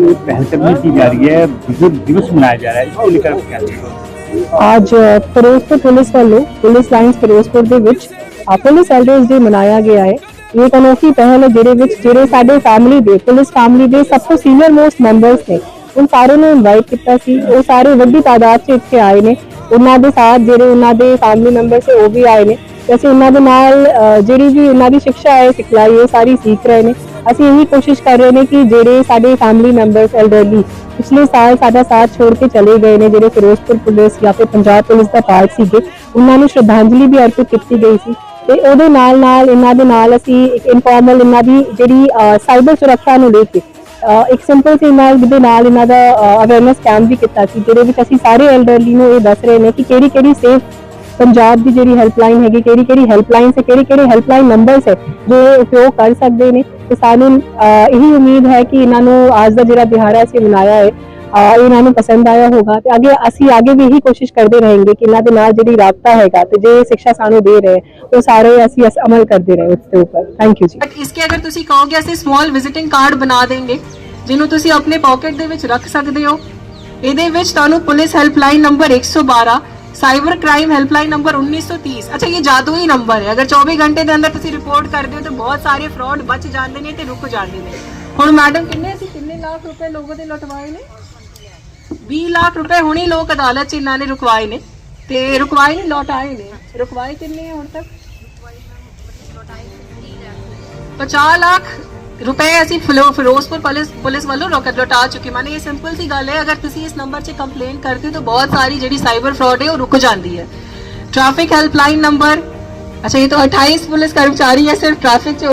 एक पहलकदमी की जा रही है बुजुर्ग दिवस मनाया जा रहा है इसको लेकर आप क्या कहेंगे ਅੱਜ ਫਿਰੋਜ਼ਪੁਰ ਪੁਲਿਸ ਵੱਲੋਂ ਪੁਲਿਸ ਲਾਈਨਸ ਫਿਰੋਜ਼ਪੁਰ ਦੇ ਵਿੱਚ ਅ, ਪੁਲਿਸ ਐਲਡਰਸ ਡੇ ਮਨਾਇਆ ਗਿਆ ਹੈ ਇਹ ਇੱਕ ਅਨੋਖੀ ਪਹਿਲ ਹੈ ਜਿਹਦੇ ਵਿੱਚ ਜਿਹੜੇ ਸਾਡੇ ਫੈਮਿਲੀ ਦੇ ਪੁਲਿਸ ਫੈਮਿਲੀ ਦੇ ਸਭ ਤੋਂ ਸੀਨੀਅਰ ਮੋਸਟ ਮੈਂਬਰਸ ਨੇ ਉਹ ਸਾਰਿਆਂ ਨੂੰ ਇਨਵਾਈਟ ਕੀਤਾ ਸੀ ਉਹ ਸਾਰੇ ਵੱਡੀ ਤਾਦਾਦ 'ਚ ਇੱਥੇ ਆਏ ਨੇ ਉਹਨਾਂ ਦੇ ਸਾਥ ਜਿਹੜੇ ਉਹਨਾਂ ਦੇ ਫੈਮਿਲੀ ਮੈਂਬਰਸ ਉਹ ਵੀ ਆਏ ਨੇ ਤੇ ਅਸੀਂ ਉਹਨਾਂ ਦੇ ਨਾਲ ਅ, ਜਿਹੜੀ ਵੀ ਉਹਨਾਂ ਦੀ ਸਿੱਖਿਆ ਹੈ ਸਿਖਲਾਈ ਹੈ ਸਾਰੀ ਸਿੱਖ ਰਹੇ ਨੇ ਅਸੀਂ ਇਹੀ ਕੋਸ਼ਿਸ਼ ਕਰ ਰਹੇ ਨੇ ਕਿ ਜਿਹੜੇ ਸਾਡੇ ਫੈਮਿਲੀ ਮੈਂਬਰਸ ਐਲਡਰਲੀ ਪਿਛਲੇ ਸਾਲ ਸਾਡਾ ਸਾਥ ਛੋੜ ਕੇ ਚਲੇ ਗਏ ਨੇ, ਜਿਹੜੇ ਫਿਰੋਜ਼ਪੁਰ ਪੁਲਿਸ ਜਾਂ ਫਿਰ ਪੰਜਾਬ ਪੁਲਿਸ ਦਾ ਪਾਰਟ ਸੀਗੇ, ਉਹਨਾਂ ਨੂੰ ਸ਼ਰਧਾਂਜਲੀ ਵੀ ਅਰਪਿਤ ਕੀਤੀ ਗਈ ਸੀ। ਤੇ ਉਹਦੇ ਨਾਲ ਨਾਲ ਇਹਨਾਂ ਦੇ ਨਾਲ ਅਸੀਂ ਇੱਕ ਇਨਫਾਰਮਲ ਇਹਨਾਂ ਦੀ ਜਿਹੜੀ ਸਾਈਬਰ ਸੁਰੱਖਿਆ ਨੂੰ ਲੈ ਕੇ ਇੱਕ ਸਿੰਪਲ ਸੀ ਨਾਲ ਦੇ ਨਾਲ ਇਹਨਾਂ ਦਾ ਅਵੇਅਰਨੈਸ ਕੈਂਪ ਵੀ ਕੀਤਾ ਸੀ, ਜਿਹਦੇ ਵਿੱਚ ਅਸੀਂ ਸਾਰੇ ਐਲਡਰਲੀ ਨੂੰ ਇਹ ਦੱਸ ਰਹੇ ਨੇ ਕਿ ਕਿਹੜੀ ਕਿਹੜੀ ਸੇਫ ਪੰਜਾਬ ਦੀ ਜਿਹੜੀ ਹੈਲਪਲਾਈਨ ਹੈਗੀ, ਕਿਹੜੀ ਕਿਹੜੀ ਹੈਲਪਲਾਈਨ ਹੈ ਕਿਹੜੇ ਕਿਹੜੇ ਹੈਲਪਲਾਈਨ ਨੰਬਰਸ ਹੈ ਜੋ ਉਪਯੋਗ ਕਰ ਸਕਦੇ ਨੇ। ਤੇ ਸਾਨੂੰ ਇਹੀ ਉਮੀਦ ਹੈ ਕਿ ਇਹਨਾਂ ਨੂੰ ਅੱਜ ਦਾ ਜਿਹੜਾ ਦਿਹਾੜਾ ਅਸੀਂ ਮਨਾਇਆ ਹੈ ਇਹਨਾਂ ਨੂੰ ਪਸੰਦ ਆਇਆ ਹੋਗਾ। ਤੇ ਅੱਗੇ ਅਸੀਂ ਅੱਗੇ ਵੀ ਇਹੀ ਕੋਸ਼ਿਸ਼ ਕਰਦੇ ਰਹਾਂਗੇ ਕਿ ਇਹਨਾਂ ਦੇ ਨਾਲ ਜਿਹੜੀ ਰਾਬਤਾ ਹੈਗਾ ਤੇ ਜੇ ਸਿੱਖਿਆ ਸਾਨੂੰ ਦੇ ਰਹੇ, ਉਹ ਸਾਰੇ ਅਸੀਂ ਅਮਲ ਕਰਦੇ ਰਹੇ ਉਸ ਦੇ ਉੱਪਰ। Thank you ji. ਬਟ ਇਸਕੇ ਅਗਰ ਤੁਸੀਂ ਕਹੋਗੇ, ਅਸੀਂ ਸਮਾਲ ਵਿਜ਼ਿਟਿੰਗ ਕਾਰਡ ਬਣਾ ਦੇਂਗੇ, ਜਿਹਨੂੰ ਤੁਸੀਂ ਆਪਣੇ ਪਾਕਟ ਦੇ ਵਿੱਚ ਰੱਖ ਸਕਦੇ ਹੋ, ਇਹਦੇ ਵਿੱਚ ਤੁਹਾਨੂੰ police helpline number 112 cyber crime helpline number 1930 ਅੱਛਾ ਇਹ ਜਾਦੂਈ ਨੰਬਰ ਹੈ ਅਗਰ 24 ਘੰਟੇ ਦੇ ਅੰਦਰ ਤੁਸੀਂ ਰਿਪੋਰਟ ਕਰਦੇ ਹੋ ਤਾਂ ਬਹੁਤ ਸਾਰੇ ਫਰਾਡ ਬਚ ਜਾਂਦੇ ਨੇ ਤੇ ਰੁਕ ਜਾਂਦੇ ਨੇ ਹੁਣ ਮੈਡਮ ਕਿੰਨੇ ਅਸੀਂ ਕਿੰਨੇ ਲੱਖ ਰੁਪਏ ਲੋਗੋ ਦੇ ਲੁਟਵਾਏ ਨੇ 20 ਲੱਖ ਰੁਪਏ ਹੁਣੀ ਲੋਕ ਅਦਾਲਤ 'ਚ ਇਹਨਾਂ ਨੇ ਰੁਕਵਾਏ ਨੇ ਤੇ ਰੁਕਵਾਏ ਨਹੀਂ ਲੌਟਾਏ ਨੇ ਰੁਕਵਾਏ ਕਿੰਨੇ ਹੁਣ ਤੱਕ 50 ਲੱਖ ਰੁਪਏ ਅਸੀਂ ਫਿਲੋ- ਫਿਰੋਜ਼ਪੁਰ ਪੁਲਿਸ ਪੁਲਿਸ ਵੱਲੋਂ ਰੋਕ ਲੁਟਾ ਚੁੱਕੇ ਮਾਨੇ ਇਹ ਸਿੰਪਲ ਸੀ ਗੱਲ ਹੈ ਅਗਰ ਤੁਸੀਂ ਇਸ ਨੰਬਰ 'ਚ ਕੰਪਲੇਂਟ ਕਰਦੇ ਹੋ ਤਾਂ ਬਹੁਤ ਸਾਰੀ ਜਿਹੜੀ ਸਾਈਬਰ ਫਰਾਡ ਹੈ ਉਹ ਰੁਕ ਜਾਂਦੀ ਹੈ ਟ੍ਰੈਫਿਕ ਹੈਲਪਲਾਈਨ ਨੰਬਰ ਅੱਛਾ ਇਹ ਤਾਂ 28 ਪੁਲਿਸ ਕਰਮਚਾਰੀ ਹੈ ਸਿਰਫ ਟ੍ਰੈਫਿਕ